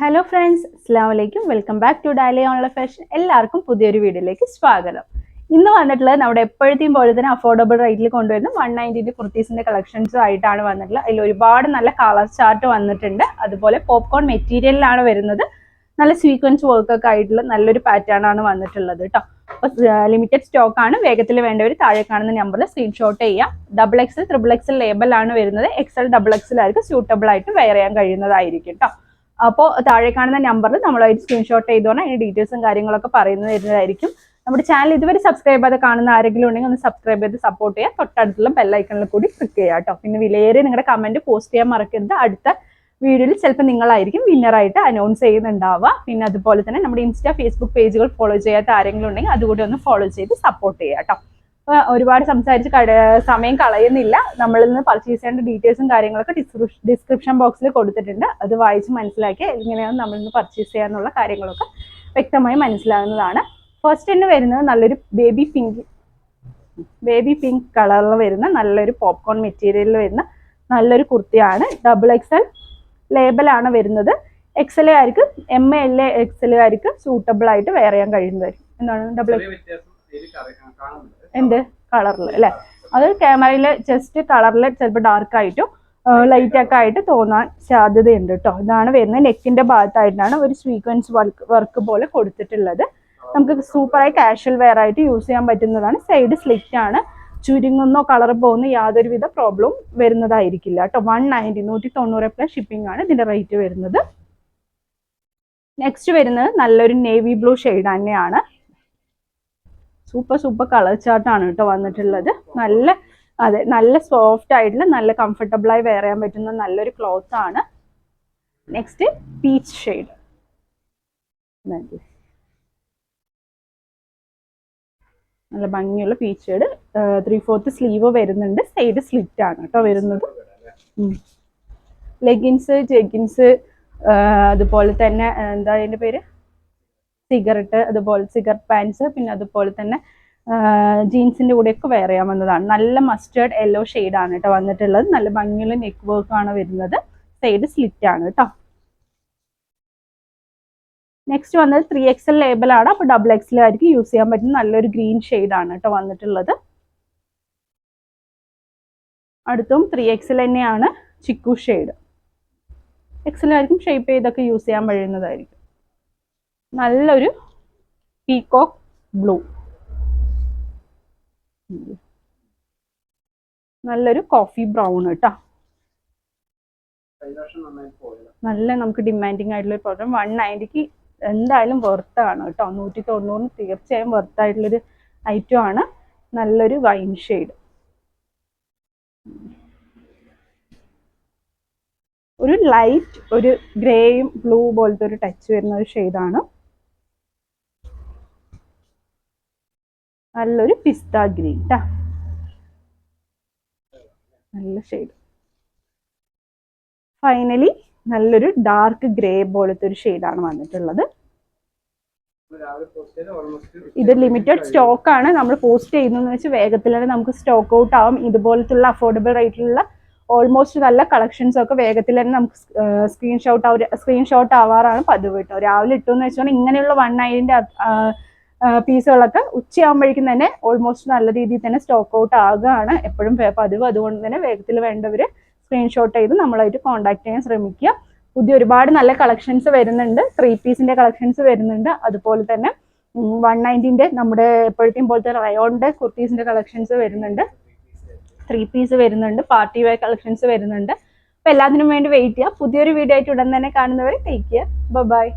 Hello friends അസ്സാം വലൈക്കും welcome back to Dolly online fashion എല്ലാവർക്കും പുതിയൊരു വീഡിയോയിലേക്ക് സ്വാഗതം. ഇന്ന് വന്നിട്ടുള്ളത് നമ്മുടെ എപ്പോഴത്തെയും പോലെ തന്നെ അഫോർഡബിൾ റേറ്റിൽ കൊണ്ടുവരുന്ന വൺ നയന്റീന്റെ കുർത്തീസിന്റെ കളക്ഷൻസും ആയിട്ടാണ് വന്നിട്ടുള്ളത്. അതിൽ ഒരുപാട് നല്ല കളർ ചാർട്ട് വന്നിട്ടുണ്ട്. അതുപോലെ പോപ്കോൺ മെറ്റീരിയലിലാണ് വരുന്നത്. നല്ല സീക്വൻസ് വർക്കൊക്കെ ആയിട്ടുള്ള നല്ലൊരു പാറ്റേൺ ആണ് വന്നിട്ടുള്ളത് കേട്ടോ അപ്പോൾ ലിമിറ്റഡ് സ്റ്റോക്ക് ആണ്. വേഗത്തിൽ വേണ്ടവർ താഴെ കാണുന്ന നമ്പറിൽ സ്ക്രീൻഷോട്ട് ചെയ്യാം. ഡബിൾ എക്സൽ ത്രിബിൾ എക്സൽ ലേബലാണ് വരുന്നത്. എക്സൽ ഡബിൾ എക്സലായിരിക്കും സ്യൂട്ടബിൾ ആയിട്ട് വെയർ ചെയ്യാൻ കഴിയുന്നതായിരിക്കും കേട്ടോ അപ്പോൾ താഴെ കാണുന്ന നമ്പറിൽ നമ്മളായിട്ട് സ്ക്രീൻഷോട്ട് ചെയ്തോണം അതിന്റെ ഡീറ്റെയിൽസും കാര്യങ്ങളൊക്കെ പറയുന്നത് തരുന്നതായിരിക്കും. നമ്മുടെ ചാനൽ ഇതുവരെ സബ്സ്ക്രൈബ് ചെയ്ത് കാണുന്ന ആരെങ്കിലും ഉണ്ടെങ്കിൽ ഒന്ന് സബ്സ്ക്രൈബ് ചെയ്ത് സപ്പോർട്ട് ചെയ്യുക. തൊട്ടടുത്തുള്ള ബെല്ലൈക്കണിൽ കൂടി ക്ലിക്ക് ചെയ്യുക കേട്ടോ. പിന്നെ വിലയേറി നിങ്ങളുടെ കമന്റ് പോസ്റ്റ് ചെയ്യാൻ മറക്കരുത്. അടുത്ത വീഡിയോയിൽ ചിലപ്പോൾ നിങ്ങളായിരിക്കും വിന്നറായിട്ട് അനൗൺസ് ചെയ്യുന്നുണ്ടാവുക. പിന്നെ അതുപോലെ തന്നെ നമ്മുടെ ഇൻസ്റ്റാ ഫേസ്ബുക്ക് പേജുകൾ ഫോളോ ചെയ്യാത്ത ആരെങ്കിലും ഉണ്ടെങ്കിൽ അതുകൂടി ഒന്ന് ഫോളോ ചെയ്ത് സപ്പോർട്ട് ചെയ്യുക കേട്ടോ. ഒരുപാട് സംസാരിച്ച് സമയം കളയുന്നില്ല. നമ്മളിൽ നിന്ന് പർച്ചേസ് ചെയ്യേണ്ട ഡീറ്റെയിൽസും കാര്യങ്ങളൊക്കെ ഡിസ്ക്രിപ്ഷൻ ബോക്സിൽ കൊടുത്തിട്ടുണ്ട്. അത് വായിച്ച് മനസ്സിലാക്കി എങ്ങനെയാണ് നമ്മളിൽ നിന്ന് പർച്ചേസ് ചെയ്യാന്നുള്ള കാര്യങ്ങളൊക്കെ വ്യക്തമായി മനസ്സിലാകുന്നതാണ് ഫസ്റ്റ് തന്നെ വരുന്നത് നല്ലൊരു ബേബി പിങ്ക് ബേബി പിങ്ക് കളറിൽ വരുന്ന നല്ലൊരു പോപ്കോൺ മെറ്റീരിയലിൽ വരുന്ന നല്ലൊരു കുർത്തിയാണ്. ഡബിൾ എക്സൽ ലേബലാണ് വരുന്നത്. എക്സൽ ആയിരിക്കും എം എൽ എ എക്സൽ ആയിരിക്കും സൂട്ടബിൾ ആയിട്ട് വെയർ ചെയ്യാൻ കഴിയുന്നതായിരിക്കും. എന്താണ് ഡബിൾ ചെറിയ എന്ത്? കളറിൽ അല്ലേ? അത് ക്യാമറയിൽ ജസ്റ്റ് കളറിൽ ചിലപ്പോൾ ഡാർക്ക് ആയിട്ടും ലൈറ്റ് ഒക്കെ ആയിട്ട് തോന്നാൻ സാധ്യതയുണ്ട് കേട്ടോ ഇതാണ് വരുന്നത്. നെക്കിന്റെ ഭാഗത്തായിട്ടാണ് ഒരു സ്വീക്വൻസ് വർക്ക് വർക്ക് പോലെ കൊടുത്തിട്ടുള്ളത്. നമുക്ക് സൂപ്പറായി കാഷ്വൽ വെയർ ആയിട്ട് യൂസ് ചെയ്യാൻ പറ്റുന്നതാണ്. സൈഡ് സ്ലിറ്റ് ആണ്. ചുരുങ്ങുന്നോ കളർ പോകുന്ന യാതൊരുവിധ പ്രോബ്ലവും വരുന്നതായിരിക്കില്ല കേട്ടോ വൺ നയന്റി നൂറ്റി തൊണ്ണൂറ് പ്ലസ് ഷിപ്പിംഗ് ആണ് ഇതിന്റെ റേറ്റ് വരുന്നത്. നെക്സ്റ്റ് വരുന്നത് നല്ലൊരു നേവി ബ്ലൂ ഷെയ്ഡ് തന്നെയാണ്. സൂപ്പർ സൂപ്പർ കളർ ചാർട്ടാണ് കേട്ടോ വന്നിട്ടുള്ളത്. നല്ല അതെ നല്ല സോഫ്റ്റ് ആയിട്ടുള്ള നല്ല കംഫർട്ടബിൾ ആയി വെയർ ചെയ്യാൻ പറ്റുന്ന നല്ലൊരു ക്ലോത്ത് ആണ്. നെക്സ്റ്റ് പീച്ച് ഷെയ്ഡ് നല്ല ഭംഗിയുള്ള peach shade three fourth sleeve വരുന്നുണ്ട്. സൈഡ് സ്ലിറ്റ് ആണ് കേട്ടോ വരുന്നത്. ലെഗിൻസ് ജെഗിൻസ് അതുപോലെ തന്നെ എന്താ അതിന്റെ പേര്? സിഗരറ്റ് അതുപോലെ സിഗരറ്റ് പാൻസ് പിന്നെ അതുപോലെ തന്നെ ജീൻസിന്റെ കൂടെയൊക്കെ വെയർ ചെയ്യാൻ വന്നതാണ്. നല്ല മസ്റ്റേർഡ് യെല്ലോ ആണ് കേട്ടോ വന്നിട്ടുള്ളത്. നല്ല ഭംഗിയുള്ള നെക്ക് വർക്ക് ആണ് വരുന്നത്. സൈഡ് സ്ലിറ്റ് ആണ് കേട്ടോ നെക്സ്റ്റ് വന്നത് ത്രീ എക്സൽ ലേബലാണ് അപ്പോൾ ഡബിൾ എക്സ് ആയിരിക്കും യൂസ് ചെയ്യാൻ പറ്റുന്ന നല്ലൊരു ഗ്രീൻ ആണ് കേട്ടോ വന്നിട്ടുള്ളത്. അടുത്തും ത്രീ എക്സൽ തന്നെയാണ് ചിക്കു ഷെയ്ഡ് എക്സലായിരിക്കും ഷേപ്പ് ചെയ്തൊക്കെ യൂസ് ചെയ്യാൻ കഴിയുന്നതായിരിക്കും നല്ലൊരു പീകോക്ക് ബ്ലൂ നല്ലൊരു കോഫി ബ്രൗൺ കേട്ടോ നല്ല നമുക്ക് ഡിമാൻഡിങ് ആയിട്ടുള്ള ഒരു പ്രോഗ്രാം വൺ നയന്റിക്ക് എന്തായാലും വെർത്താണ് കേട്ടോ നൂറ്റി തൊണ്ണൂറിന് തീർച്ചയായും വെർത്തായിട്ടുള്ളൊരു ഐറ്റം ആണ്. നല്ലൊരു വൈൻ ഷെയ്ഡ് ഒരു ലൈറ്റ് ഒരു ഗ്രേയും ബ്ലൂ പോലത്തെ ഒരു ടച്ച് വരുന്ന ഒരു ഷെയ്ഡാണ് നല്ലൊരു പിസ്ത ഗ്രീൻ ട്ടാ. നല്ല ഷെയ്ഡ് ഫൈനലി നല്ലൊരു ഡാർക്ക് ഗ്രേ പോലത്തെ ഒരു ഷെയ്ഡാണ് വന്നിട്ടുള്ളത്. ഇത് ലിമിറ്റഡ് സ്റ്റോക്ക് ആണ്. നമ്മൾ പോസ്റ്റ് ചെയ്യുന്നതെന്ന് വെച്ചാൽ വേഗത്തിൽ തന്നെ നമുക്ക് സ്റ്റോക്ക് ഔട്ട് ആവും. ഇതുപോലത്തുള്ള അഫോർഡബിൾ റേറ്റിലുള്ള ഓൾമോസ്റ്റ് നല്ല കളക്ഷൻസ് ഒക്കെ വേഗത്തിൽ തന്നെ നമുക്ക് സ്ക്രീൻഷോട്ട് ആവും സ്ക്രീൻഷോട്ട് ആവാറാണ് പതിവ് കേട്ടോ രാവിലെ ഇട്ടെന്ന് വെച്ചാൽ ഇങ്ങനെയുള്ള വൺ നയന്റിന്റെ പീസുകളൊക്കെ ഉച്ചയാകുമ്പോഴേക്കും തന്നെ ഓൾമോസ്റ്റ് നല്ല രീതിയിൽ തന്നെ സ്റ്റോക്ക് ഔട്ട് ആകുകയാണ് എപ്പോഴും പതിവ്. അതുകൊണ്ട് തന്നെ വേഗത്തിൽ വേണ്ടവർ സ്ക്രീൻഷോട്ട് ചെയ്ത് നമ്മളായിട്ട് കോൺടാക്ട് ചെയ്യാൻ ശ്രമിക്കുക. പുതിയ ഒരുപാട് നല്ല കളക്ഷൻസ് വരുന്നുണ്ട്. ത്രീ പീസിന്റെ കളക്ഷൻസ് വരുന്നുണ്ട്. അതുപോലെ തന്നെ വൺ നയന്റീന്റെ നമ്മുടെ എപ്പോഴത്തെയും പോലത്തെ റയോണിന്റെ കുർത്തീസിന്റെ കളക്ഷൻസ് വരുന്നുണ്ട്. ത്രീ പീസ് വരുന്നുണ്ട്. പാർട്ടി വെയർ കളക്ഷൻസ് വരുന്നുണ്ട്. അപ്പോൾ എല്ലാത്തിനും വേണ്ടി വെയിറ്റ് ചെയ്യുക. പുതിയൊരു വീഡിയോ ആയിട്ട് ഉടൻ തന്നെ കാണുന്നവരെ ടേക്ക് ചെയ്യുക ബൈ